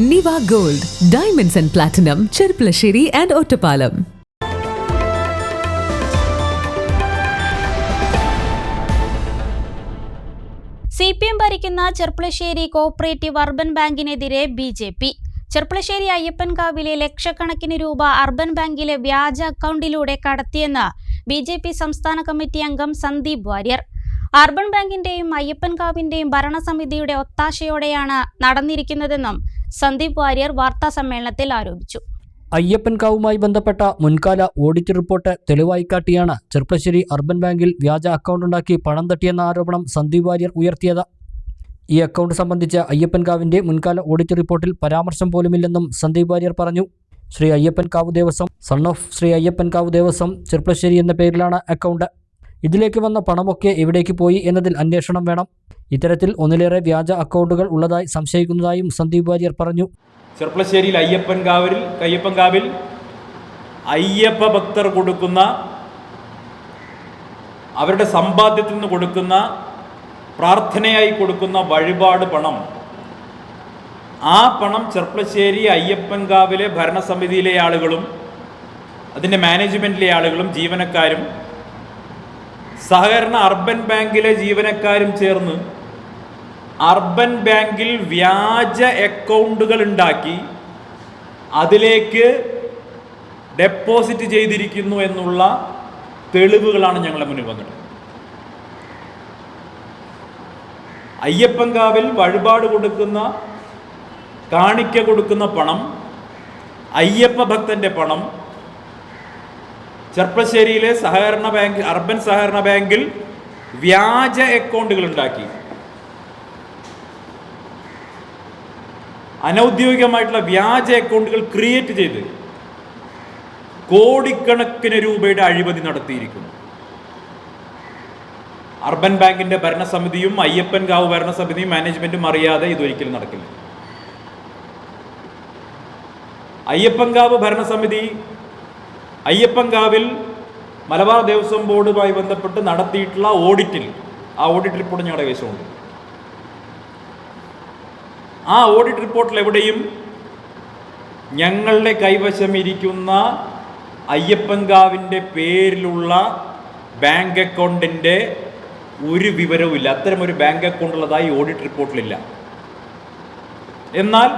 Niva gold diamonds and platinum Cherpulassery and Ottapalam C P M ഭരിക്കുന്ന Cherpulassery cooperative urban ബാങ്കിനെതിരെ B J P Cherpulassery അയ്യപ്പൻകാവിലെ ലക്ഷക്കണക്കിന് രൂപ urban ബാങ്കിലെ വ്യാജ അക്കൗണ്ടിലൂടെ കടത്തിയെന്ന് ബി ജെ പി സംസ്ഥാന കമ്മിറ്റി അംഗം സന്ദീപ് വാര്യർ. അർബൻ ബാങ്കിന്റെയും അയ്യപ്പൻകാവിന്റെയും ഭരണസമിതിയുടെ ഒത്താശയോടെയാണ് നടന്നിരിക്കുന്നതെന്നും സന്ദീപ് വാര്യർ വാർത്താ സമ്മേളനത്തിൽ ആരോപിച്ചു അയ്യപ്പൻകാവുമായി ബന്ധപ്പെട്ട മുൻകാല ഓഡിറ്റ് റിപ്പോർട്ട് തെളിവായി കാട്ടിയാണ് ചെർപ്പശ്ശേരി അർബൻ ബാങ്കിൽ വ്യാജ അക്കൗണ്ടുണ്ടാക്കി പണം തട്ടിയെന്ന ആരോപണം സന്ദീപ് വാര്യർ ഉയർത്തിയത്. ഈ അക്കൗണ്ട് സംബന്ധിച്ച് അയ്യപ്പൻകാവിന്റെ മുൻകാല ഓഡിറ്റ് റിപ്പോർട്ടിൽ പരാമർശം പോലുമില്ലെന്നും സന്ദീപ് വാര്യർ പറഞ്ഞു. ശ്രീ അയ്യപ്പൻകാവ് ദേവസ്വം സൺ ഓഫ് ശ്രീ അയ്യപ്പൻകാവ് ദേവസ്വം ചെർപ്പശ്ശേരി എന്ന പേരിലാണ് അക്കൗണ്ട്. ഇതിലേക്ക് വന്ന പണമൊക്കെ എവിടേക്ക് പോയി എന്നതിൽ അന്വേഷണം വേണം. ഇത്തരത്തിൽ ഒന്നിലേറെ വ്യാജ അക്കൗണ്ടുകൾ ഉള്ളതായി സംശയിക്കുന്നതായും സന്ദീപ് വാര്യർ പറഞ്ഞു. ചെർപ്പളശ്ശേരിയിൽ അയ്യപ്പൻകാവിൽ അയ്യപ്പൻകാവിൽ അയ്യപ്പ ഭക്തർ കൊടുക്കുന്ന അവരുടെ സമ്പാദ്യത്തിൽ നിന്ന് കൊടുക്കുന്ന പ്രാർത്ഥനയായി കൊടുക്കുന്ന വഴിപാട് പണം. ആ പണം ചെർപ്പളശ്ശേരി അയ്യപ്പൻകാവിലെ ഭരണസമിതിയിലെ ആളുകളും അതിന്റെ മാനേജ്മെന്റിലെ ആളുകളും ജീവനക്കാരും സഹകരണ അർബൻ ബാങ്കിലെ ജീവനക്കാരും ചേർന്ന് അർബൻ ബാങ്കിൽ വ്യാജ അക്കൗണ്ടുകൾ ഉണ്ടാക്കി അതിലേക്ക് ഡെപ്പോസിറ്റ് ചെയ്തിരിക്കുന്നു എന്നുള്ള തെളിവുകളാണ് ഞങ്ങളുടെ മുന്നിൽ വന്നത്. അയ്യപ്പങ്കാവിൽ വഴിപാട് കൊടുക്കുന്ന കാണിക്ക കൊടുക്കുന്ന പണം അയ്യപ്പ ഭക്തന്റെ പണം ചെർപ്പശ്ശേരിയിലെ സഹകരണ ബാങ്ക് അർബൻ സഹകരണ ബാങ്കിൽ വ്യാജ അക്കൗണ്ടുകൾ ഉണ്ടാക്കി. അനൗദ്യോഗികമായിട്ടുള്ള വ്യാജ അക്കൗണ്ടുകൾ ക്രിയേറ്റ് ചെയ്ത് കോടിക്കണക്കിന് രൂപയുടെ അഴിമതി നടത്തിയിരിക്കുന്നു. അർബൻ ബാങ്കിന്റെ ഭരണസമിതിയും അയ്യപ്പൻ ഗാവ് ഭരണസമിതിയും മാനേജ്മെന്റും അറിയാതെ ഇതൊരിക്കലും നടക്കില്ല. അയ്യപ്പൻകാവ് ഭരണസമിതി അയ്യപ്പൻകാവിൽ മലബാർ ദേവസ്വം ബോർഡുമായി ബന്ധപ്പെട്ട് നടത്തിയിട്ടുള്ള ഓഡിറ്റിൽ ആ ഓഡിറ്റ് റിപ്പോർട്ട് ഞങ്ങളുടെ കൈവശമുണ്ട്. ആ ഓഡിറ്റ് റിപ്പോർട്ടിൽ എവിടെയും ഞങ്ങളുടെ കൈവശം ഇരിക്കുന്ന അയ്യപ്പൻകാവിന്റെ പേരിലുള്ള ബാങ്ക് അക്കൗണ്ടിന്റെ ഒരു വിവരവുമില്ല അത്തരമൊരു ബാങ്ക് അക്കൗണ്ട് ഉള്ളതായി ഓഡിറ്റ് റിപ്പോർട്ടിലില്ല. എന്നാൽ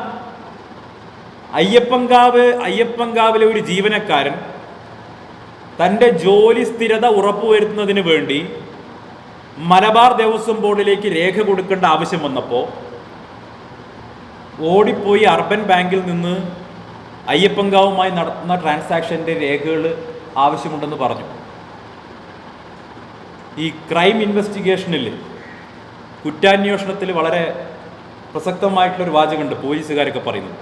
അയ്യപ്പൻകാവ് അയ്യപ്പൻകാവിലെ ഒരു ജീവനക്കാരൻ തന്റെ ജോലി സ്ഥിരത ഉറപ്പുവരുത്തുന്നതിന് വേണ്ടി മലബാർ ദേവസ്വം ബോർഡിലേക്ക് രേഖ കൊടുക്കേണ്ട ആവശ്യം വന്നപ്പോൾ ഓടിപ്പോയി അർബൻ ബാങ്കിൽ നിന്ന് അയ്യപ്പങ്കാവുമായി നടത്തുന്ന ട്രാൻസാക്ഷന്റെ രേഖകൾ ആവശ്യമുണ്ടെന്ന് പറഞ്ഞു. ഈ ക്രൈം ഇൻവെസ്റ്റിഗേഷനിൽ കുറ്റാന്വേഷണത്തിൽ വളരെ പ്രസക്തമായിട്ടുള്ളൊരു വാചകമുണ്ട് പോലീസുകാരൊക്കെ പറയുന്നത്.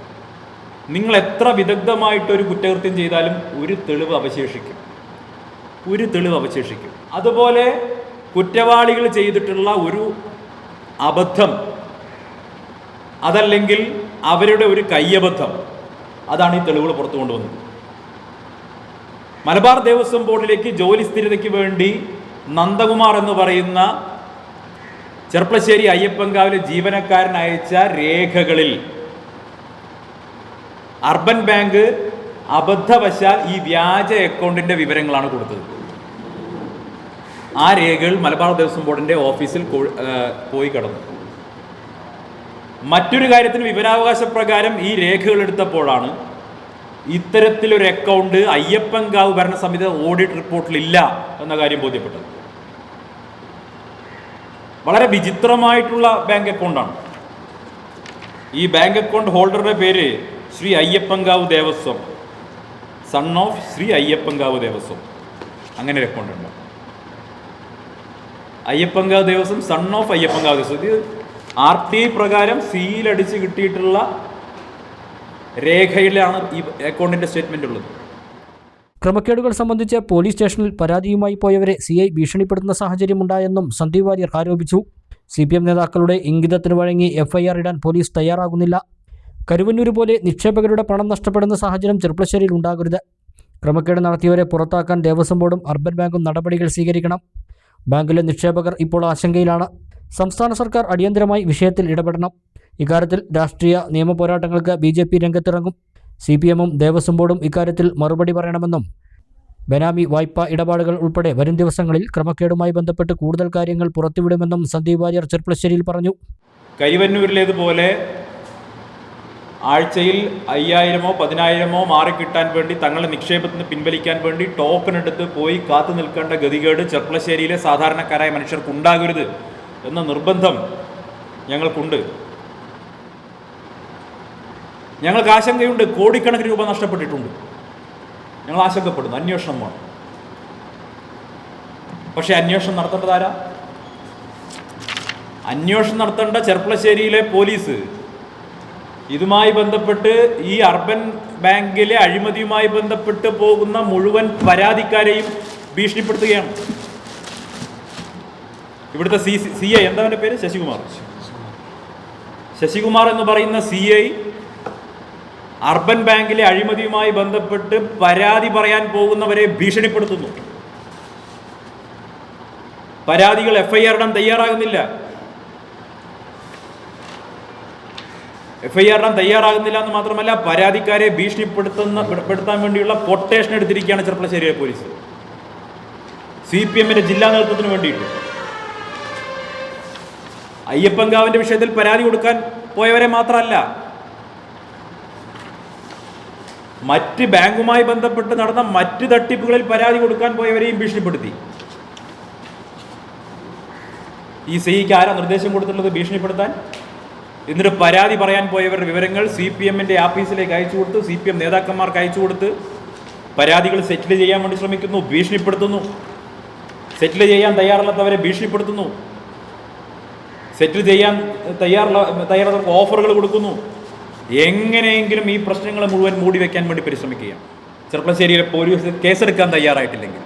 നിങ്ങൾ എത്ര വിദഗ്ധമായിട്ടൊരു കുറ്റകൃത്യം ചെയ്താലും ഒരു തെളിവ് അവശേഷിക്കും. ഒരു തെളിവ് അവശേഷിക്കും. അതുപോലെ കുറ്റവാളികൾ ചെയ്തിട്ടുള്ള ഒരു അബദ്ധം അതല്ലെങ്കിൽ അവരുടെ ഒരു കയ്യബദ്ധം അതാണ് ഈ തെളിവുകൾ പുറത്തു കൊണ്ടുവന്നത്. മലബാർ ദേവസ്വം ബോർഡിലേക്ക് ജോലി സ്ഥിരതയ്ക്ക് വേണ്ടി നന്ദകുമാർ എന്ന് പറയുന്ന ചെർപ്പശ്ശേരി അയ്യപ്പങ്കാവിലെ ജീവനക്കാരൻ അയച്ച രേഖകളിൽ അർബൻ ബാങ്ക് അബദ്ധവശാൽ ഈ വ്യാജ അക്കൗണ്ടിന്റെ വിവരങ്ങളാണ് കൊടുത്തത്. ആ രേഖകൾ മലബാർ ദേവസ്വം ബോർഡിന്റെ ഓഫീസിൽ പോയി കിടന്നു. മറ്റൊരു കാര്യത്തിന് വിവരാവകാശ പ്രകാരം ഈ രേഖകൾ എടുത്തപ്പോഴാണ് ഇത്തരത്തിലൊരു അക്കൗണ്ട് അയ്യപ്പൻകാവ് ഭരണസമിതി ഓഡിറ്റ് റിപ്പോർട്ടിൽ ഇല്ല എന്ന കാര്യം ബോധ്യപ്പെട്ടത്. വളരെ വിചിത്രമായിട്ടുള്ള ബാങ്ക് അക്കൗണ്ടാണ് ഈ ബാങ്ക് അക്കൗണ്ട് ഹോൾഡറുടെ പേര് ശ്രീ അയ്യപ്പൻകാവ് ദേവസ്വം. സൺ ഓഫ് ശ്രീ അയ്യപ്പങ്കാവ് ദേവസ്വം അങ്ങനെ റെക്കോർഡുണ്ട് അയ്യപ്പങ്കാവ് ദേവസ്വം സൺ ഓഫ് അയ്യപ്പങ്കാവ് ദേവസ്വം ഇത് ആർ ടി പ്രകാരം സീലടിച്ച് കിട്ടിയിട്ടുള്ള രേഖയിലാണ് ഈ അക്കൗണ്ടിന്റെ സ്റ്റേറ്റ്മെന്റ് ഉള്ളത്. ക്രമക്കേടുകൾ സംബന്ധിച്ച് പോലീസ് സ്റ്റേഷനിൽ പരാതിയുമായി പോയവരെ സി ഐ ഭീഷണിപ്പെടുത്തുന്ന സാഹചര്യമുണ്ടായെന്നും സന്ദീപ് വാര്യർ ആരോപിച്ചു. സി പി എം നേതാക്കളുടെ ഇംഗിതത്തിന് വഴങ്ങി എഫ്ഐആർ ഇടാൻ പോലീസ് തയ്യാറാകുന്നില്ല. കരുവന്നൂർ പോലെ നിക്ഷേപകരുടെ പണം നഷ്ടപ്പെടുന്ന സാഹചര്യം ചെറുപ്പശ്ശേരിയിൽ ഉണ്ടാകരുത്. ക്രമക്കേട് നടത്തിയവരെ പുറത്താക്കാൻ ദേവസ്വം ബോർഡും അർബൻ ബാങ്കും നടപടികൾ സ്വീകരിക്കണം. ബാങ്കിലെ നിക്ഷേപകർ ഇപ്പോൾ ആശങ്കയിലാണ്. സംസ്ഥാന സർക്കാർ അടിയന്തരമായി വിഷയത്തിൽ ഇടപെടണം. ഇക്കാര്യത്തിൽ രാഷ്ട്രീയ നിയമ പോരാട്ടങ്ങൾക്ക് ബി ജെ പി രംഗത്തിറങ്ങും. സി പി എമ്മും ദേവസ്വം ബോർഡും ഇക്കാര്യത്തിൽ മറുപടി പറയണമെന്നും ബെനാമി വായ്പാ ഇടപാടുകൾ ഉൾപ്പെടെ വരും ദിവസങ്ങളിൽ ക്രമക്കേടുമായി ബന്ധപ്പെട്ട് കൂടുതൽ കാര്യങ്ങൾ പുറത്തുവിടുമെന്നും സന്ദീപ് വാര്യർ ചെർപ്പളശ്ശേരിയിൽ പറഞ്ഞു. കൈവന്നൂരിലേതുപോലെ ആഴ്ചയിൽ അയ്യായിരമോ പതിനായിരമോ മാറിക്കിട്ടാൻ വേണ്ടി തങ്ങളുടെ നിക്ഷേപത്തിന് പിൻവലിക്കാൻ വേണ്ടി ടോക്കൺ എടുത്ത് പോയി കാത്തു നിൽക്കേണ്ട ഗതികേട് ചെർപ്പളശ്ശേരിയിലെ സാധാരണക്കാരായ മനുഷ്യർക്ക് ഉണ്ടാകരുത് എന്ന നിർബന്ധം ഞങ്ങൾക്കുണ്ട്. ഞങ്ങൾക്ക് ആശങ്കയുണ്ട്. കോടിക്കണക്കിന് രൂപ നഷ്ടപ്പെട്ടിട്ടുണ്ട്. ഞങ്ങൾ ആശങ്കപ്പെടുന്നു. അന്വേഷണം വേണം. പക്ഷേ അന്വേഷണം നടത്തേണ്ടതാരാ അന്വേഷണം നടത്തേണ്ട ചെർപ്പളശ്ശേരിയിലെ പോലീസ്. ഇതുമായി ബന്ധപ്പെട്ട് ഈ അർബൻ ബാങ്കിലെ അഴിമതിയുമായി ബന്ധപ്പെട്ട് പോകുന്ന മുഴുവൻ പരാതിക്കാരെയും ഭീഷണിപ്പെടുത്തുകയാണ്. ഇവിടുത്തെ സി സി ഐ എന്താ പേര്? ശശികുമാർ. ശശികുമാർ എന്ന് പറയുന്ന സി ഐ അർബൻ ബാങ്കിലെ അഴിമതിയുമായി ബന്ധപ്പെട്ട് പരാതി പറയാൻ പോകുന്നവരെ ഭീഷണിപ്പെടുത്തുന്നു. പരാതികൾ എഫ് ഐ ആർ ഇടാൻ തയ്യാറാകുന്നില്ല. എഫ്ഐആർ ഇടാൻ തയ്യാറാകുന്നില്ല എന്ന് മാത്രമല്ല പരാതിക്കാരെ ഭീഷണിപ്പെടുത്തുന്ന പെടുത്താൻ വേണ്ടിയുള്ള കൊട്ടേഷൻ എടുത്തിരിക്കുകയാണ് ചെർപ്പളശ്ശേരിയിലെ പോലീസ്. സി പി എമ്മിന്റെ ജില്ലാ നേതൃത്വത്തിന് വേണ്ടിയിട്ട്. അയ്യപ്പങ്കാവിന്റെ വിഷയത്തിൽ പരാതി കൊടുക്കാൻ പോയവരെ മാത്രമല്ല മറ്റ് ബാങ്കുമായി ബന്ധപ്പെട്ട് നടന്ന മറ്റ് തട്ടിപ്പുകളിൽ പരാതി കൊടുക്കാൻ പോയവരെയും ഭീഷണിപ്പെടുത്തി. ഈ സിഇക്ക് ആരാ നിർദ്ദേശം കൊടുത്തിട്ടുള്ളത് ഭീഷണിപ്പെടുത്താൻ? എന്നിട്ട് പരാതി പറയാൻ പോയവരുടെ വിവരങ്ങൾ സി പി എമ്മിന്റെ ആഫീസിലേക്ക് അയച്ചു കൊടുത്ത് സി പി എം നേതാക്കന്മാർക്ക് അയച്ചു കൊടുത്ത് പരാതികൾ സെറ്റിൽ ചെയ്യാൻ വേണ്ടി ശ്രമിക്കുന്നു ഭീഷണിപ്പെടുത്തുന്നു. സെറ്റിൽ ചെയ്യാൻ തയ്യാറല്ലാത്തവരെ ഭീഷണിപ്പെടുത്തുന്നു. സെറ്റിൽ ചെയ്യാൻ തയ്യാറുള്ള തയ്യാറുള്ളവർക്ക് ഓഫറുകൾ കൊടുക്കുന്നു. എങ്ങനെയെങ്കിലും ഈ പ്രശ്നങ്ങൾ മുഴുവൻ മൂടി വയ്ക്കാൻ വേണ്ടി പരിശ്രമിക്കുകയാണ്. ചെറുപ്പശ്ശേരിയിലെ പോലീസ് കേസെടുക്കാൻ തയ്യാറായിട്ടില്ലെങ്കിൽ.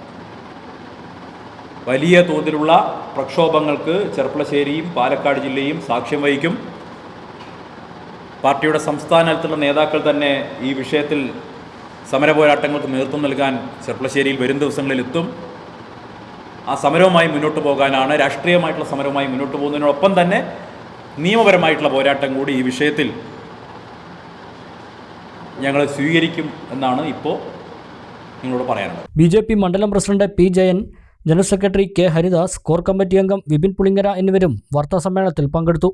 വലിയ തോതിലുള്ള പ്രക്ഷോഭങ്ങൾക്ക് ചെർപ്പളശ്ശേരിയും പാലക്കാട് ജില്ലയും സാക്ഷ്യം വഹിക്കും. പാർട്ടിയുടെ സംസ്ഥാനത്തുള്ള നേതാക്കൾ തന്നെ ഈ വിഷയത്തിൽ സമരപോരാട്ടങ്ങൾക്ക് നേതൃത്വം നൽകാൻ ചെർപ്പളശ്ശേരിയിൽ വരും ദിവസങ്ങളിൽ എത്തും. ആ സമരവുമായി മുന്നോട്ട് പോകാനാണ് രാഷ്ട്രീയമായിട്ടുള്ള സമരവുമായി മുന്നോട്ട് പോകുന്നതിനോടൊപ്പം തന്നെ നിയമപരമായിട്ടുള്ള പോരാട്ടം കൂടി ഈ വിഷയത്തിൽ ഞങ്ങൾ സ്വീകരിക്കും എന്നാണ് ഇപ്പോൾ നിങ്ങളോട് പറയാനുള്ളത്. ബി ജെ പി മണ്ഡലം president P Jayan general secretary K Haridas core committee അംഗം വിപിൻ പുളിങ്ങര എന്നിവരും വാർത്താസമ്മേളനത്തിൽ പങ്കെടുത്തു.